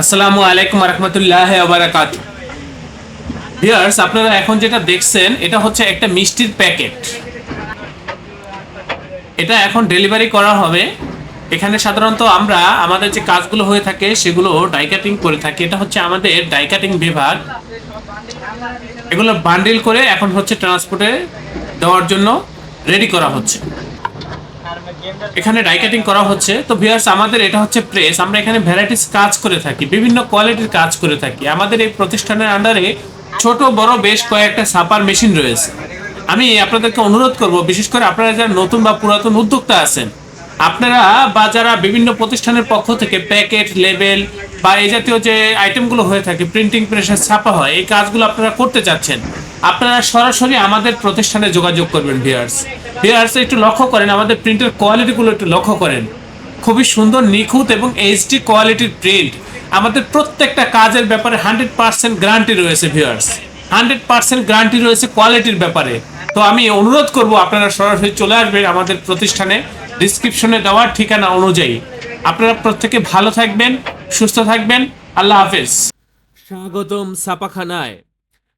আসসালামু আলাইকুম রহমতুল্লাহ আবরাকাত ভিউয়ার্স আপনারা এখন যেটা দেখছেন, এটা হচ্ছে একটা মিষ্টির প্যাকেট। এটা এখন ডেলিভারি করা হবে। এখানে সাধারণত আমরা আমাদের যে কাজগুলো হয়ে থাকে, সেগুলো ডাইকাটিং করে থাকি। এটা হচ্ছে আমাদের ডাইকাটিং বিভাগ। এগুলো বান্ডিল করে এখন হচ্ছে ট্রান্সপোর্টে দেওয়ার জন্য রেডি করা হচ্ছে। এখানে ডাই কাটিং করা হচ্ছে। তো ভিউয়ার্স আমাদের এটা হচ্ছে প্রেস আমরা এখানে ভ্যারাইটিস কাজ করে থাকি, বিভিন্ন কোয়ালিটির কাজ করে থাকি। আমাদের এই প্রতিষ্ঠানের আন্ডারে ছোট, বড়, বেশ কয়েকটা সাপার মেশিন রয়েছে। আমি আপনাদেরকে অনুরোধ করব, বিশেষ করে আপনারা যারা নতুন বা পুরাতন উদ্যোক্তা আছেন, আপনারা বা যারা বিভিন্ন প্রতিষ্ঠানের পক্ষ থেকে প্যাকেট লেবেল বা এই জাতীয় যে আইটেমগুলো হয়ে থাকে প্রিন্টিং প্রেসার ছাপা হয়, এই কাজগুলো আপনারা করতে চাচ্ছেন। আপনারা সরাসরি আমাদের প্রতিষ্ঠানে যোগাযোগ করবেন ভিয়ার্স ভিয়ার্স একটু লক্ষ্য করেন, আমাদের প্রিন্টের কোয়ালিটিগুলো একটু লক্ষ্য করেন। খুবই সুন্দর, নিখুঁত এবং এইচডি কোয়ালিটির প্রিন্ট আমাদের প্রত্যেকটা কাজের ব্যাপারে হান্ড্রেড পার্সেন্ট গ্যারান্টি রয়েছে, ভিউয়ার্স। হান্ড্রেড পার্সেন্ট গ্যারান্টি রয়েছে কোয়ালিটির ব্যাপারে। তো আমি অনুরোধ করব, আপনারা সরাসরি চলে আসবেন আমাদের প্রতিষ্ঠানে। ডিসক্রিপশনে দেওয়ার ঠিকানা অনুযায়ী। আপনারা প্রত্যেকে ভালো থাকবেন, সুস্থ থাকবেন। আল্লাহ হাফেজ। স্বাগতম ছাপাখানায়।